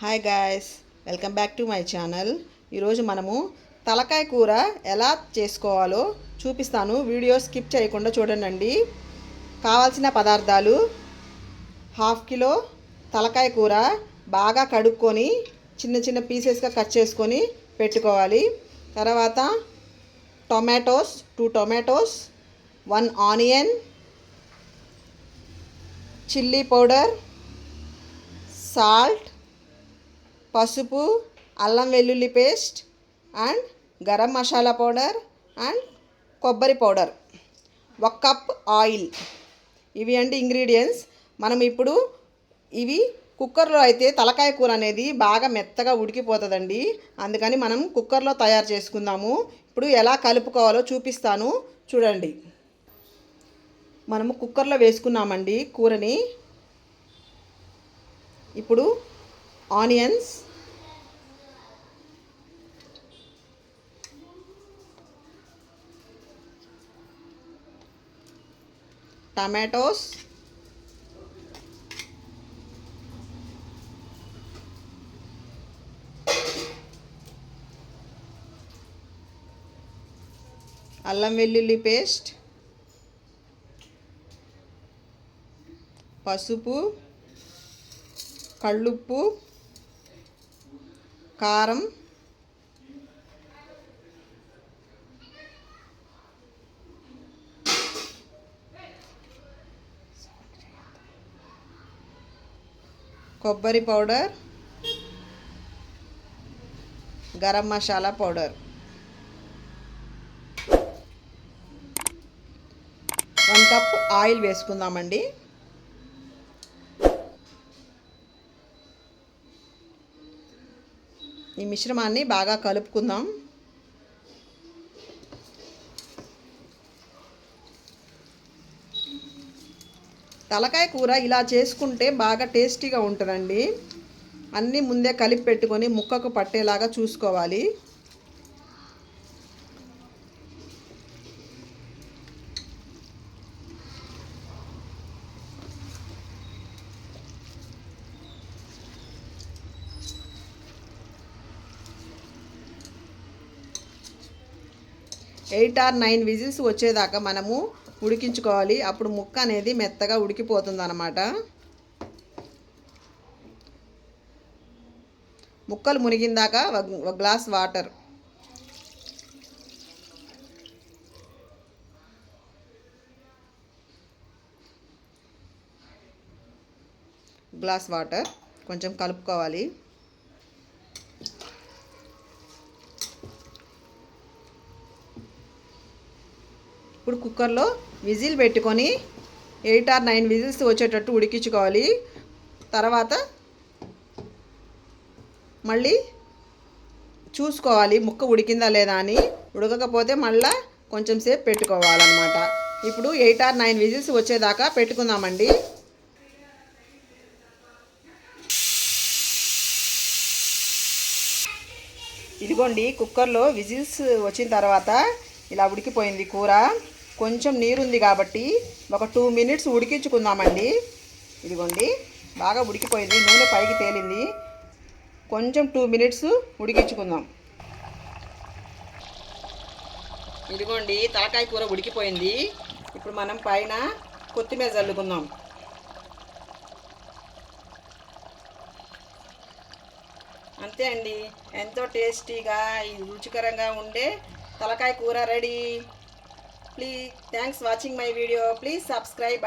Hi guys welcome back to my channel ఈరోజు మనము తలకాయ కూర ఎలా చేసుకోవాలో చూపిస్తాను. వీడియో స్కిప్ చేయకుండా చూడండి. కావాల్సిన పదార్థాలు హాఫ్ కిలో తలకాయ కూర బాగా కడుక్కొని చిన్న చిన్న పీసెస్గా కట్ చేసుకొని పెట్టుకోవాలి. తర్వాత tomatoes two tomatoes one onion chilli powder salt పసుపు అల్లం వెల్లుల్లి paste and garam masala powder and కొబ్బరి పౌడర్. ఒక కప్ ఆయిల్. ఇవి అండి ఇంగ్రీడియంట్స్. మనం ఇప్పుడు ఇవి కుక్కర్లో అయితే తలకాయ కూర అనేది బాగా మెత్తగా ఉడికిపోతుందండి. అందుకని మనం కుక్కర్లో తయారు చేసుకుందాము. ఇప్పుడు ఎలా కలుపుకోవాలో చూపిస్తాను. చూడండి. మనము కుక్కర్లో వేసుకున్నామండి కూరని. ఇప్పుడు ఆనియన్స్. టమాటోస్. అల్లం వెల్లుల్లి పేస్ట్. పసుపు. కళ్ళుప్పు. కారం. కొబ్బరి powder. Garam masala powder. One cup oil వేసుకుందామండి. ఈ మిశ్రమాన్ని బాగా కలుపుకుందాం. తలకాయ కూర ఇలా చేసుకుంటే బాగా టేస్టీగా ఉంటుందండి. అన్నీ ముందే కలిపి పెట్టుకొని ముక్కకు పట్టేలాగా చూసుకోవాలి. ఎయిట్ ఆర్ నైన్ విజిల్స్ వచ్చేదాకా మనము ఉడికించుకోవాలి. అప్పుడు ముక్క అనేది మెత్తగా ఉడికిపోతుంది అనమాట ముక్కలు మునిగిందాక ఒక గ్లాస్ వాటర్. గ్లాస్ వాటర్ కొంచెం కలుపుకోవాలి. ఇప్పుడు కుక్కర్లో విజిల్ పెట్టుకొని ఎయిట్ ఆర్ నైన్ విజిల్స్ వచ్చేటట్టు ఉడికించుకోవాలి. తర్వాత మళ్ళీ చూసుకోవాలి ముక్క ఉడికిందా లేదా అని. ఉడకకపోతే మళ్ళీ కొంచెం సేపు పెట్టుకోవాలన్నమాట. ఇప్పుడు ఎయిట్ ఆర్ నైన్ విజిల్స్ వచ్చేదాకా పెట్టుకుందామండి. ఇదిగోండి కుక్కర్లో విజిల్స్ వచ్చిన తర్వాత ఇలా ఉడికిపోయింది కూర. కొంచెం నీరుంది కాబట్టి ఒక టూ మినిట్స్ ఉడికించుకుందామండి. ఇదిగోండి బాగా ఉడికిపోయింది నూనె పైకి తేలింది. కొంచెం టూ మినిట్స్ ఉడికించుకుందాం. ఇదిగోండి తలకాయ కూర ఉడికిపోయింది. ఇప్పుడు మనం పైన కొత్తిమీర చల్లుకుందాం అంతే అండి ఎంతో టేస్టీగా రుచికరంగా ఉండే తలకాయ కూర ready. Please thanks watching my video please subscribe